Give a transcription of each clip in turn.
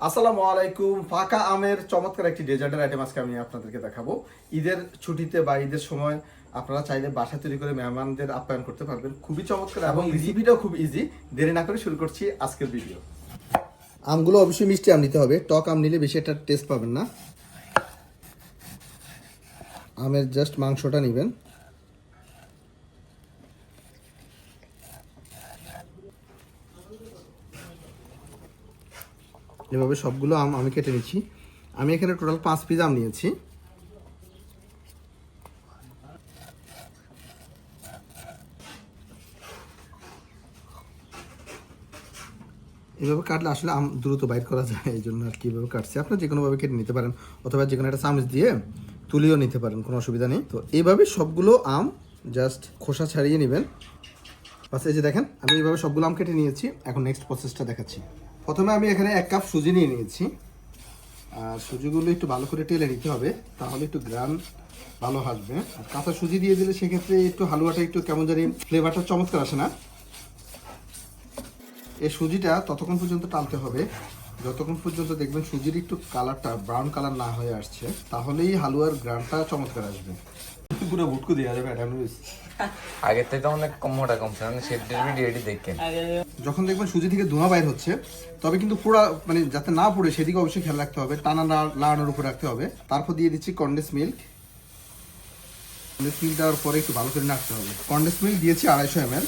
আসসালামু আলাইকুম। ফাঁকা আমের চমৎকার একটি ডেজার্টের আইটেম আজকে আমি আপনাদেরকে দেখাবো। ঈদের ছুটিতে বা ঈদের সময় আপনারা চাইলে বাসা তৈরি করে মেহমানদের আপ্যায়ন করতে পারবেন। খুবই চমৎকার এবং রেসিপিটাও খুব ইজি দেরি না করে শুরু করছি আজকের ভিডিও আমগুলো অবশ্যই মিষ্টি আম নিতে হবে। টক আম নিলে বেশি একটা টেস্ট পাবেন না। আমের জাস্ট মাংসটা নেবেন। এভাবে সবগুলো আম আমি কেটে নিচ্ছি। আমি এখানে টোটাল পাঁচ পিস আম নিয়েছি। এভাবে কাটলে আসলে আম দ্রুত বাইর করা যায়, এই জন্য আর কি এভাবে কাটছি। আপনার যে কোনোভাবে কেটে নিতে পারেন, অথবা যে কোনো একটা চামচ দিয়ে তুলিও নিতে পারেন, কোনো অসুবিধা নেই। তো এইভাবে সবগুলো আম জাস্ট খোসা ছাড়িয়ে নেবেন। বাস এই যে দেখেন, আমি এইভাবে সবগুলো আম কেটে নিয়েছি। এখন নেক্সট প্রসেসটা দেখাচ্ছি। প্রথমে আমি এখানে এক কাপ সুজি নিয়ে নিয়েছি। আর সুজিগুলো একটু ভালো করে টেলে নিতে হবে, তাহলে একটু গ্রান ভালো আসবে। আর কাঁচা সুজি দিয়ে দিলে সেক্ষেত্রে একটু হালুয়াটা একটু কেমন জানি ফ্লেভারটা চমৎকার আসে না। এই সুজিটা ততক্ষণ পর্যন্ত টালতে হবে। যতক্ষণ পর্যন্ত দেখবেন সুজির একটু কালারটা ব্রাউন কালার না হয়ে আসছে, তাহলেই হালুয়ার গ্রানটা চমৎকার আসবে। পুরো ভুটকু দেওয়া যাবে এটা আগের থেকে অনেক কম মোটা কমছে মানে সেটের ভিডিও এটি দেখেন যখন দেখবেন সুজি থেকে ধোঁয়া বাইর হচ্ছে তবে কিন্তু পুরো মানে যাতে না পড়ে সেদিকে অবশ্যই খেয়াল রাখতে হবে টানা না লাগানোর উপর রাখতে হবে। তারপর দিয়ে দিচ্ছি কন্ডেন্স মিল্ক কন্ডেন্স মিল্ক দেওয়ার পরে একটু ভালো করে নাড়তে হবে। কন্ডেন্স মিল্ক দিয়েছি আড়াইশো এম এল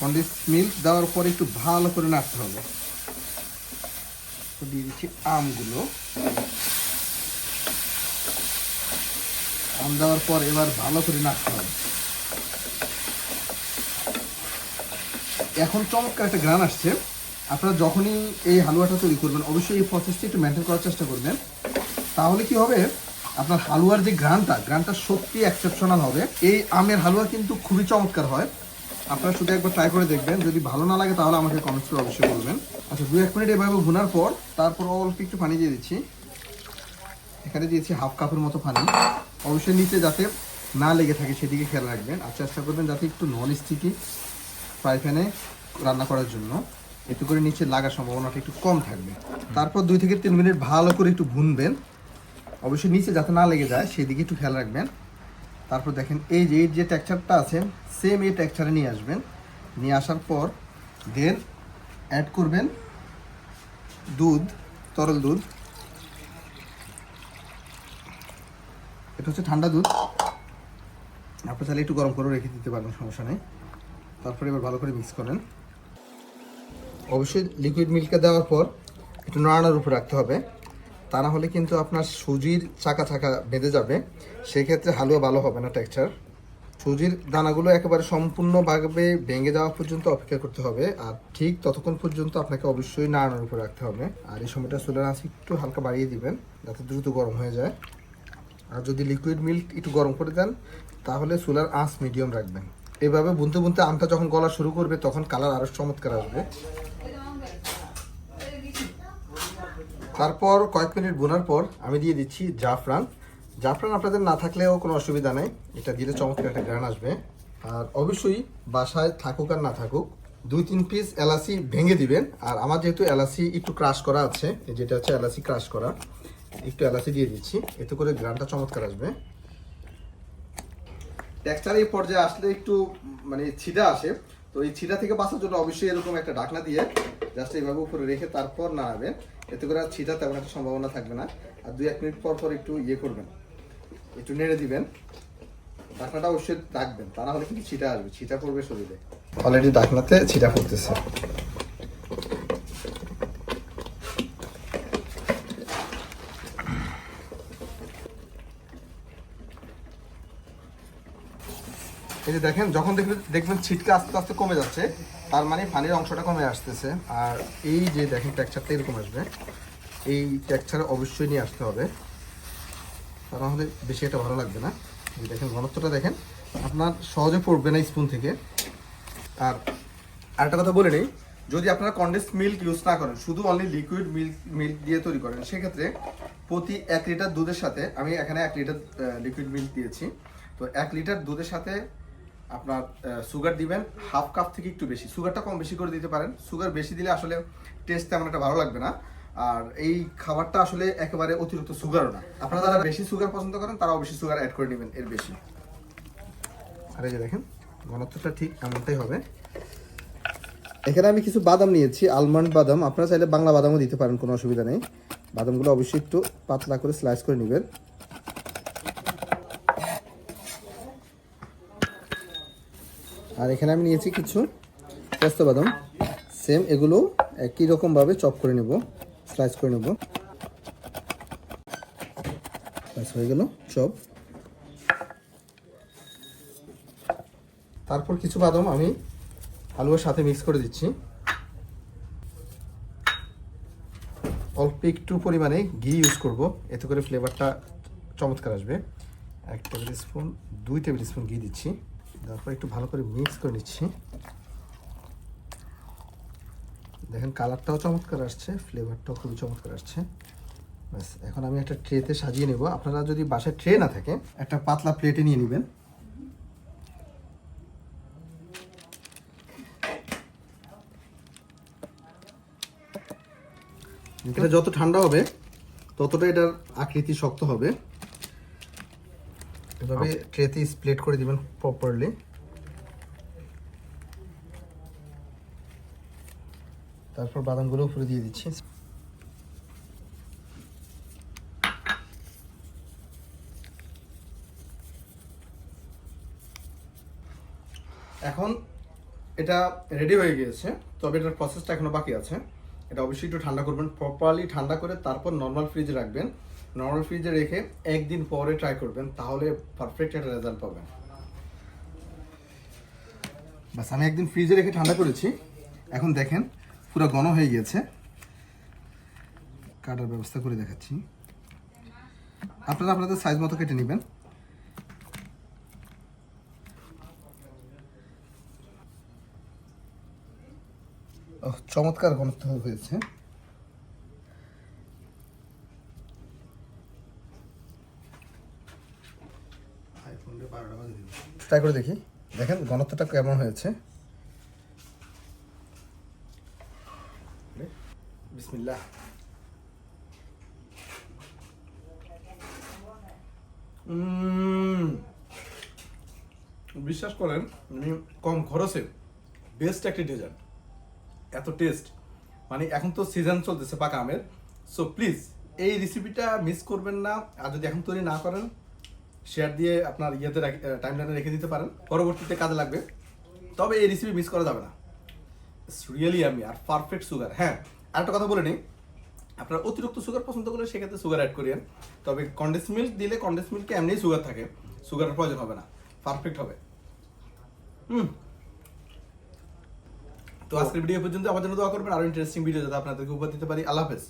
কন্ডেন্স মিল্ক দেওয়ার পরে একটু ভালো করে নাড়তে হবে। দিয়ে দিচ্ছি আমগুলো। আম দেওয়ার পর এবার ভালো করে নাড়তে হবে। এখন চমৎকার একটা গ্রান আসছে। আপনারা যখনই এই হালুয়াটা তৈরি করবেন, অবশ্যই এই প্রসেসটি একটু মেনটেন করার চেষ্টা করবেন। তাহলে কি হবে? আপনার হালুয়ার যে গ্রানটা গ্রানটা সত্যি এক্সেপশনাল হবে। এই আমের হালুয়া কিন্তু খুবই চমৎকার হয়। আপনারা শুধু একবার ট্রাই করে দেখবেন। যদি ভালো না লাগে, তাহলে আমাকে কমেন্টস করে অবশ্যই বলবেন। আচ্ছা দু এক মিনিট এভাবে ভুনার পর, তারপর অল্প একটু পানি দিয়ে দিচ্ছি। এখানে দিয়েছি হাফ কাপের মতো পানি। অবশ্যই নিচে যাতে না লেগে থাকে সেদিকে খেয়াল রাখবেন। আর চেষ্টা করবেন যাতে একটু নন স্টিকি ফ্রাই প্যানে রান্না করার জন্য। এতে করে নিচে লাগার সম্ভাবনাটা একটু কম থাকবে। তারপর দুই থেকে তিন মিনিট ভালো করে একটু ভুনবেন। অবশ্যই নিচে যাতে না লেগে যায় সেদিকে একটু খেয়াল রাখবেন। তারপর দেখেন এই যে এর যে টেক্সচারটা আছে সেম এই টেক্সচারে নিয়ে আসবেন। নিয়ে আসার পর দেন অ্যাড করবেন দুধ, তরল দুধ। এটা হচ্ছে ঠান্ডা দুধ। আপনি চাইলে একটু গরম করে রেখে দিতে পারবেন সমস্যা নেই। তারপরে এবার ভালো করে মিক্স করেন। অবশ্যই লিকুইড মিল্কটা দেওয়ার পর একটু নাড়ানোর উপর রাখতে হবে। তা না হলে কিন্তু আপনার সুজির চাকা চাকা বেঁধে যাবে। সেক্ষেত্রে হালুয়া ভালো হবে না টেক্সচার সুজির দানাগুলো একেবারে সম্পূর্ণভাবে ভেঙে যাওয়া পর্যন্ত অপেক্ষা করতে হবে। আর ঠিক ততক্ষণ পর্যন্ত আপনাকে অবশ্যই নাড়ানোর উপর রাখতে হবে। আর এই সময়টা চুলের আঁচ একটু হালকা বাড়িয়ে দিবেন, যাতে দ্রুত গরম হয়ে যায়। আর যদি লিকুইড মিল্ক একটু গরম করে দেন, তাহলে চুলার আঁচ মিডিয়াম রাখবেন। এভাবে বুনতে বুনতে আমটা যখন গলা শুরু করবে, তখন কালার আরও চমৎকার আসবে। তারপর কয়েক মিনিট বোনার পর আমি দিয়ে দিচ্ছি জাফরান। জাফরান আপনাদের না থাকলেও কোনো অসুবিধা নেই, এটা দিলে চমৎকার একটা গ্রান আসবে। আর অবশ্যই বাসায় থাকুক আর না থাকুক, দুই তিন পিস এলাচি ভেঙে দিবেন। আর আমার যেহেতু এলাচি একটু ক্রাশ করা আছে যেটা হচ্ছে এলাচি ক্রাশ করা। একটু এলাচি দিয়ে দিচ্ছি। এতে করে গ্রানটা চমৎকার আসবে। টেক্সচার এই পর্যায়ে আসলে একটু মানে ছিটা আসে। তো এই ছিটা থেকে বাঁচার জন্য অবশ্যই এরকম একটা ঢাকনা দিয়ে জাস্ট এইভাবে উপরে রেখে তারপর নাড়াবেন। এতে করে আর ছিটা তেমন একটা সম্ভাবনা থাকবে না। আর দুই এক মিনিট পর পর একটু ইয়ে করবেন। একটু নেড়ে দিবেন। ঢাকনাটা অবশ্যই রাখবেন। তা না হলে কিন্তু ছিটা আসবে। ছিটা পড়বে শরীরে। অলরেডি ঢাকনাতে ছিটা পড়তেছে। এই যে দেখেন, যখন দেখবেন দেখবেন ছিটকে আস্তে আস্তে কমে যাচ্ছে, তার মানে পানির অংশটা কমে আসতেছে। আর এই যে দেখেন টেক্সচারটা এরকম আসবে। এই টেক্সচার অবশ্যই নিয়ে আসতে হবে। তা হলে বেশি একটা ভালো লাগবে না। দেখেন, ঘনত্বটা দেখেন, আপনার সহজে পড়বে না স্পুন থেকে। আর আরেকটা কথা বলে নেই, যদি আপনারা কন্ডেন্স মিল্ক ইউজ না করেন, শুধু অনলি লিকুইড মিল্ক মিল্ক দিয়ে তৈরি করেন, সেক্ষেত্রে প্রতি এক লিটার দুধের সাথে, আমি এখানে এক লিটার লিকুইড মিল্ক দিয়েছি। তো এক লিটার দুধের সাথে আপনার সুগার দিবেন হাফ কাপ থেকে একটু বেশি। সুগারটা কম বেশি করে দিতে পারেন। সুগার বেশি দিলে আসলে টেস্ট তেমন একটা ভালো লাগবে না। আর এই খাবারটা আসলে একেবারে অতিরিক্ত সুগারও না। আপনারা যারা বেশি সুগার পছন্দ করেন, তারাও বেশি সুগার অ্যাড করে নেবেন এর বেশি। আর এই যে দেখেন, ঘনত্বটা ঠিক এমনটাই হবে। এখানে আমি কিছু বাদাম নিয়েছি আলমন্ড বাদাম। আপনারা চাইলে বাংলা বাদামও দিতে পারেন, কোনো অসুবিধা নেই। বাদামগুলো অবশ্যই একটু পাতলা করে স্লাইস করে নেবেন। আর এখানে আমি নিয়েছি কিছু পেস্তা বাদাম। সেম এগুলো একই রকমভাবে চপ করে নেব স্লাইস করে নেব। ব্যাস হয়ে গেল, চপ। তারপর কিছু বাদাম আমি আলুর সাথে মিক্স করে দিচ্ছি। অল্প একটু পরিমাণে ঘি ইউজ করব, এতে করে ফ্লেভারটা চমৎকার আসবে। এক টেবিল স্পুন দুই টেবিল স্পুন ঘি দিচ্ছি। তারপর একটু ভালো করে মিক্স করে নিচ্ছি। দেখেন কালারটাও চমৎকার আসছে ফ্লেভারটাও খুবই চমৎকার আসছে। ব্যাস, এখন আমি একটা ট্রেতে সাজিয়ে নেব। আপনারা যদি বাসায় ট্রে না থাকে, একটা পাতলা প্লেটে নিয়ে নেবেন। এটা যত ঠান্ডা হবে ততটা এটার আকৃতি শক্ত হবে। এভাবে ট্রেতে স্প্লিট করে দিবেন প্রপারলি তারপর বাদামগুলো উপরে দিয়ে দিচ্ছি। এখন এটা রেডি হয়ে গিয়েছে তবে এটার প্রসেসটা এখনও বাকি আছে। এটা অবশ্যই একটু ঠান্ডা করবেন প্রপারলি ঠান্ডা করে তারপর নর্মাল ফ্রিজে রাখবেন। নর্মাল ফ্রিজে রেখে একদিন পরে ট্রাই করবেন, তাহলে পারফেক্ট একটা রেজাল্ট পাবেন। বাস, আমি একদিন ফ্রিজে রেখে ঠান্ডা করেছি। এখন দেখেন, পুরো ঘন হয়ে গিয়েছে। কাটার ব্যবস্থা করে দেখাচ্ছি। আপনারা আপনাদের সাইজ মতো কেটে নেবেন। চমৎকার ঘনত্ব হয়েছে। ট্রাই করে দেখি। দেখেন, ঘনত্বটা কেমন হয়েছে। বিশ্বাস করেন আমি কম খরচে বেস্ট একটা ডেজার্ট এত টেস্ট মানে এখন তো সিজন চলতেছে পাকা আমের। সো প্লিজ এই রেসিপিটা মিস করবেন না। আর যদি এখন তৈরি না করেন শেয়ার দিয়ে আপনার ইয়েতে টাইম লাইনে রেখে দিতে পারেন। পরবর্তীতে কাজে লাগবে। তবে এই রেসিপি মিস করা যাবে না। রিয়েলি আমি আর পারফেক্ট সুগার হ্যাঁ আরেকটা কথা বলে নিই। আপনারা অতিরিক্ত সুগার পছন্দ করলে সেক্ষেত্রে সুগার অ্যাড করিয়েন। তবে কন্ডেন্স মিল্ক দিলে কন্ডেন্স মিল্কে এমনিই সুগার থাকে। সুগারের প্রয়োজন হবে না। পারফেক্ট হবে। হুম। তো আজকের ভিডিও পর্যন্ত আমার জন্য দোয়া করবেন। আরও ইন্টারেস্টিং ভিডিও যাতে আপনাদেরকে উপহার দিতে পারি। আল্লাহ হাফেজ।